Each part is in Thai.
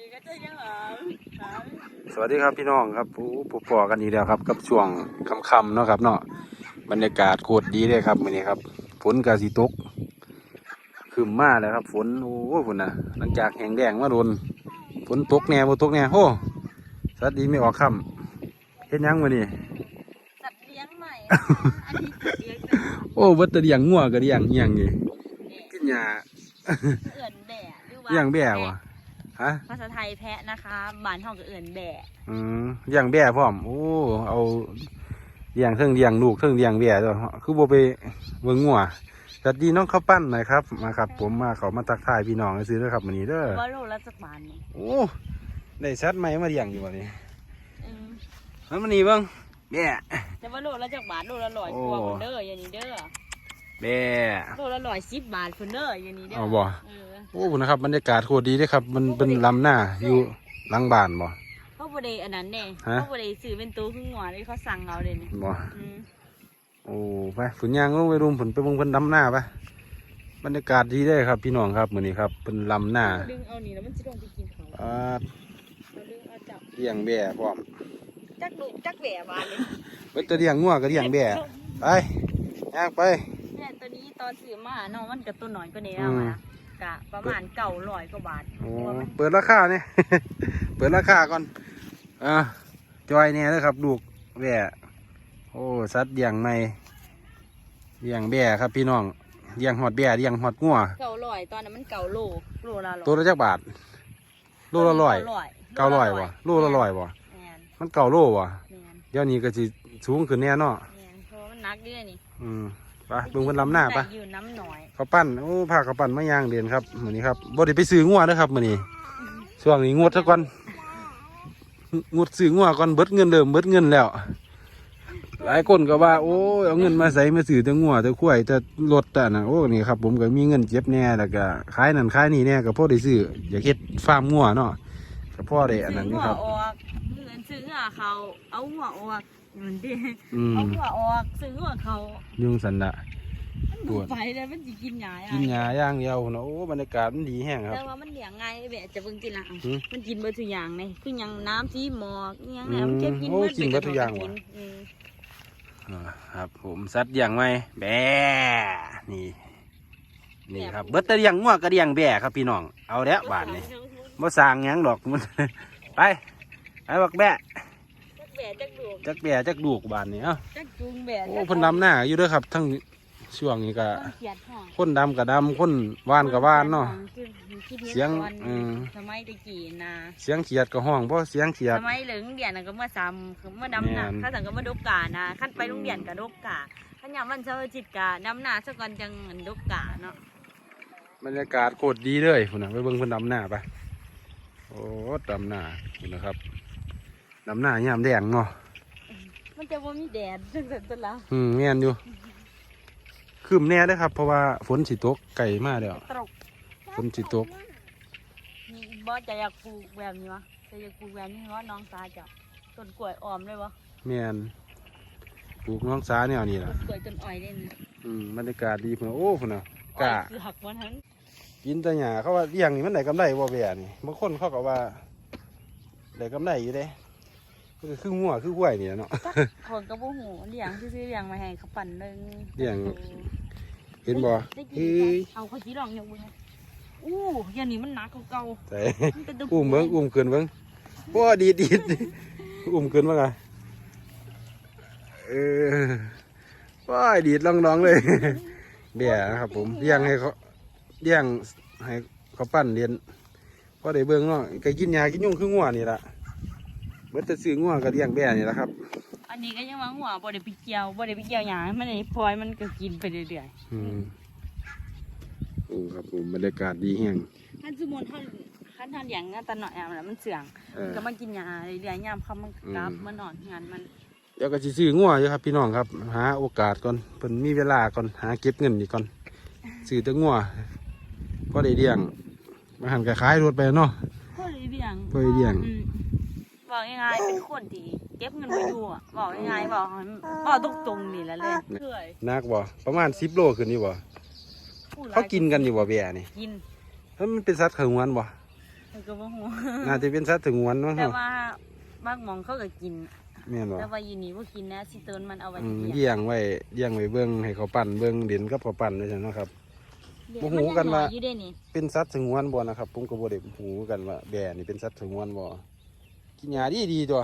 ดีก็จะยังหาหาสวัสดีครับพี่น้องครับผู้ผู้ปอกันอีกแล้วครับ กับช่วงค่ำๆเนาะครับเนาะบรรยากาศโคตรดีเลยครับมื้อนี้ครับ ฝนกาสิตกคืมมาแล้วครับ ฝนโอ้โหฝนน่ะหลังจากแห้งแดงมาโดนฝนตกแน่บ่ตกแน่โอ้สวัสดีไม่ออกค่ำเฮ็ดหยังมื้อนี้สัตว์เลี้ยงใหม่อันนี้สัตว์เลี้ยงแต่โอ้เบิดแต่เลี้ยงงัวก็เลี้ยงอีหยังนี่กินหญ้าเอื่อนแบะหรือว่าเลี้ยงแบ่วะ ฮะภาษาไทยแพะนะคะบ้านห้องก็เอื่อนแบะอืมเลี้ยงแบ่พร้อมโอ้เอาเลี้ยงเทิงเลี้ยงลูกเทิงเลี้ยงแบ่ด้วยคือบ่ไปเบิ่งงัวสวัสดีน้องข้าวปั้นหน่อยครับมาครับ ผมมาเขามาทักทายพี่น้องซื้อเด้อครับมื้อนี้เด้อว่าโลละจักบาทนี่โอ้ได้สัตว์ใหม่มาเลี้ยงอยู่วันนี้อืมมันมานี่เบิ่งแบ่แต่ว่าโลละจักบาทโลละร้อยโอ้กว่าคนเด้ออย่างนี้เด้อ แบ่โลละร้อยสิบบาทคนเด้ออย่างนี้เด้อเอาบ่เออโอ้นะครับบรรยากาศโคตรดีเด้อครับ มันเป็นลำหน้าอยู่หลังบ้านบ่ เขาบริอันนั้นเนี่ยฮะ เขาบริสื่อเป็นตัวขึ้นหัวเลยเขาสั่งเอาเลยเนี่ยบ่อืมโอ้ไปฝนยางลงไปรุมฝนไปเบิ่งเพิ่นดำหน้าไปบรรยากาศดีได้อครับ พี่น้องครับมื้อนี้ครับเป็นลำหน้าดึงเอานี่แล้วมันจะลงไปกินเขาอ่าเอาดึงเอาจับเลี้ยงแบ่พร้อมจักดุจักแหวะบานเลยเบิดแตะเลี้ยงงัวก็เลี้ยงแบ่ไปย่างไปเนี่ย ตัวนี้ตอนซื้อมาเนาะมันกับตัวหน่อยก็เนี่ยอืมมากะประมาณเก่าร้อยกว่าบาทโอ้เพราะว่ามันเปิดราคาเนี่ย เปิดราคาก่อนอ่าจอยเนี่ยเลยครับลูกแบ่โอ้สัตว์เลี้ยงใหม่เลี้ยงแบ่ครับพี่น้องเลี้ยงหอดแบ่เลี้ยงหอดงัวเก่าร้อยตอนนั้นมันเก่าโลโลละร้อยตัวละจักบาทโลละร้อยเก้าเก้าร้อยบ่โลละร้อยบ่แมนมันเก่าโลบ่แมนเดี๋ยวนี้ก็สิสูงขึ้นแน่เนาะแมนเพราะว่ามันหนักเด้วยนี่อืม ไปเบิ่งเพิ่นลำหน้าไปแต่อยู่น้ำหน่อยเขาวปั้นโอ้พาเขาวปั้นมาย่างเดือนครับมื้อนี้ครับบ่ได้ไปซื้องัวเด้อครับมื้อนี้ช่วงนี้งดซะก่อนงดซื้องัวก่อนเบิดเงินเดิมเบิดเงินแล้ว หลายคนก็ว่า โอ้ยเอาเงินมาใส่มาซื้อแต่งัวแต่ควายแต่รถแต่น่ะโอ้นี่ครับผมก็มีเงินเจ็บแน่แล้วก็ขายนั่นขายนี่แน่ก็พอได้ซื้ออยากเฮ็ดฟาร์มงัวเนาะก็พอได้อันนั้นอยู่ครับซื้อหัวออกเงิน ซื้อหัวเขาเอาหัวออกเหมือนเดิอืมเอาหัวออกซื้อหัวเขายุงสันดะปดูวด ไปแล้วมันจะกินหญ้ากินหญ้าอย่างเดียวเนาะโอ้บรรยากาศมันดีแห้งครับ แต่ว่ามันเลี้ยงไงายแบบจะเบิ่งกินละหืมมันกินเบิดทุกอย่างเลยคือหยังน้ำที่หมอกอิหยังอืเนี่ยมมันเก็บกินโอ้เบิดกินเบิดทุกอย่างว่ะ อืมอ่าครับ ผมสัตว์อย่างไหมแบะนี่ นี่ครับ เบิดแตะเลียงงัวกระเดียงแบะครับพี่น้อง เอาแล้วบาทนี่บ่สร้างหยังดอกมัน ไป ไปบักแบะจักแบะจักดูกจักแบะจักดูกบาทนี่เอ้าจักจุงแบะโอ้เพิ่นดำหน้าอยู่เด้อครับ ทั้งช่วงนี้ก็ต้นเขียดห่อคนดำกับดำคนว่านกับว่านเนาะคือคิดห็นเสียงก่อนอืม สมัยตะกี้นะเสียงเขียดก็ห้องเพราะเสียงเขียด สมัยเหลืองเดียนน่ะก็เมื่อซ้ำคือเมื่อดำหนาแม่น ข้าสังก็มาดกกานะขั้นไปโรงเรียนกับดกกาขันยามวันเสาร์อาทิตย์กาดำหนาสักก่อนจังดกกาเนาะบรรยากาศโคตรดีเลยพุ่นน่ะไปเบิ่งเพิ่นดำหน้าไปโอ้ดำหน้าพุ่นนะครับ ดำหน้ายามแดงเนาะมันจะว่ามีแดดจังสันตวละอืมแม่นอยู่คืมแน่เด้อครับ เพราะว่าฝนสิตกไก่มาแล้วตรกฝนสิตกนี่บอสจะอยากปลูกแบบนี้วะจะอยากปลูกแบบนี้ว่าน้องตาจะต้นกล้วยออมเลยวะแม่นปลูกน้องสาแนวนี้ต้ล่ะนกล้วยต้นอ้อยเด่นอืมบรรยากาศดีพุ่นน่ะโอ้พุ่นน่ะกะคือหักวันนั้นกินแต่หญ้าเขาว่าเลี้ยงนี่มันได้กำไรบ่แบ่นี่บางคนเขาก็ว่าได้กำไรอยู่เด้ มันก็คืองัวคือห้วยนี่แหละเนาะ จักคนกระบูหูเลี้ยงซื้อๆเลี้ยงมาให้เขาปั่นหนึ่งเลี้ยง เห็นบ่ได้กินเฮ้ยเอาเขาชี้ลองยกมืออู้ยันนี้มันหนักกว่าเก่าใส่มันเป็นตะอุ้มเบิ้งอุ้มเกินเบิ้งโอ้ดีดดีดอุ้มเกินบ้างอะเออว้ายดีดลองลองๆเลยเบี้ยนะครับผมเลี้ยงให้เขาเลี้ยงให้เขาปั้นเรียนพอได้เบิ้งเนาะก็กินยากินยุ่งคืองัวนี่ละ เบิดแต่ซื้องัวก็เลี้ยงแบ่นี่ละครับ อันนี้ก็ยังว่าหัวบ่ได้ไปเกี่ยวบ่ได้ไปเกี่ยวหยางมันนี่พลอยมันก็กินไปเรื่อยอืมโอ้ครับผมบรรยากาศดีแห้งๆท่านสมมุติท่านท่านท่านอย่างนั้นตะหน่อยอะมันมันเสื่องเออ ก็มากินยาเรื่อยๆยามค่ำมันก็กลับมานอนงานมันเดี๋ยวก็สิซื้องัวอยู่ครับพี่น้องครับ หาโอกาสก่อนเพิ่นมีเวลาก่อนหาเก็บเงินอีกก่อนซื้อแต่งัวพอได้เลี้ยงมาหันก็ขายรถไปเนาะ พ่อเลยเลี้ยงพ่อเลยเลี้ยง อืม บอกง่ายๆเป็นคนที่เก็บเงินไว้อยู่อะบอกง่ายๆบอกให้บอกตรงๆนี่แหละเลยเคยนักบ่ประมาณ10โลขึ้นนี่บ่พูดหลยเขากินกันอยู่บ่เบียนี่กินแล้วมันเป็นสัตว์เขืองวันบ่เออก็บ่ฮู้น่าจะเป็นสัตว์ถึงวนมั้งแต่เนาะว่าบางหมองเขาก็กิน แม่นบ่แต่ว่าอยู่นี่บ่กินนะสิเตินมันเอาไว้อืมเลี้ยงเลี้ยงไว้เลี้ยงไว้เบิ่งให้เขาปั่นเบิ่งเด่นกับเขาปั่นด้วยซั่นเนาะครับบ่ฮู้กันว่า อยู่ได้นี่เป็นสัตว์สงวนบ่นะครับผมก็บ่ได้ฮู้กันว่าแบะนี่เป็นสัตว์สงวนบ่ กินหญ้าดีดีๆตัว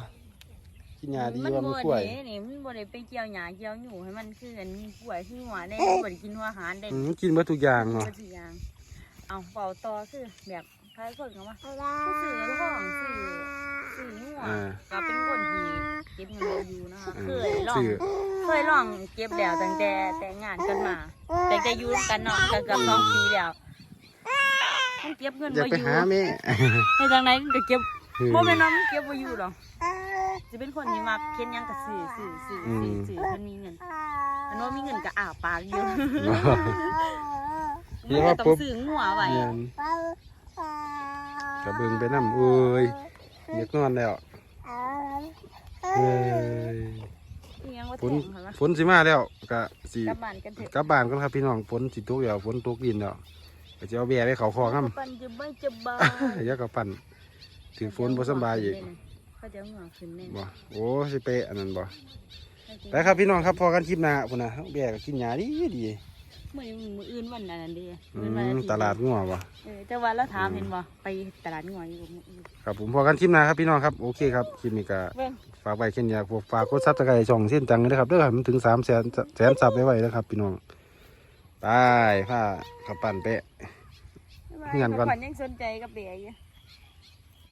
กินหญ้าดีว่ามันกล้วยบ่ได้นี่มันบ่ได้ไปเกี่ยวหญ้าเกี่ยวหยูให้มันคืออันกล้วยคือหัวได้มันบ่ได้กินหัวอาหารได้อืมกินเบิดทุกอย่างเนาะก็สิอย่างเอาเป่าต่อคือแบบคล้ายคนกันว่าก็ซื้อท้องซื้อซื้อหัวอ่าก็เป็นคนที่เก็บเงินอยู่นะคะอืเคมยลองซื้อเคยลองเก็บแล้วตั้งแต่แต่งงานกันมาแต่จะอยู่กันเนาะก็เกือบสองปีแล้วมันเก็บเงินอย่าบ่ไปอยู่หาแม่ในทางไหนมันก็เก็บ อืมบ่แม่นว่ามันเก็บบ่อยู่หรอกจะเป็นคนที่มักเค้นหยังก็ซื้อซื้อซื้อซื้ออืมซื้อมันมีเงินมันว่ามีเงินก็อาปากอยู่เดี๋ยวว่าต้อปุ๊บงซื้อหัวไว้เนียนกระเบิงไปน้ำเอ้ยอยากนอนแล้วเอ้ยอิหยังว่าฝนแทงเหรอวะฝนสิมาแล้วก็สิกลับบ้านกันเถอะกลับบ้านกันครับพี่น้องฝนสิตกแล้วฝนตกดินแล้วก็จะเอาแบะไปเขาคอครับปันจะไม่จะบาอยากกับปั่น ถือฝนบ่สำบายอีกเขาจะเอาหัวขึ้นแน่บ่โอ้สิเปะอันนั้นบ่ไปครับพี่น้องครับพอกันคลิปหน้าพุ่นน่ะแบะก็กินหญ้าดีดีมือมืออื่นวันนั้นเดีอืมตลาดงัวบ่เออแต่ว่าเราถามเห็นบ่ไปตลาดงัวอยู่บ่มื้ออื่นครับผมพอกันคลิปหน้าครับพี่น้องครับโอเคครับคลิปนี้ก็เบิ่งฝากไว้แค่นี้ครับฝากกดซับสไครต์ช่องเส้นจังเลยนะครับเด้อให้มันถึงสามแสนแสนซับไว้ไว้นะครับ พี่น้องไปผ้าขับปั่นเปะเงินก่อนขวัญยังสนใจกับเบียอยู่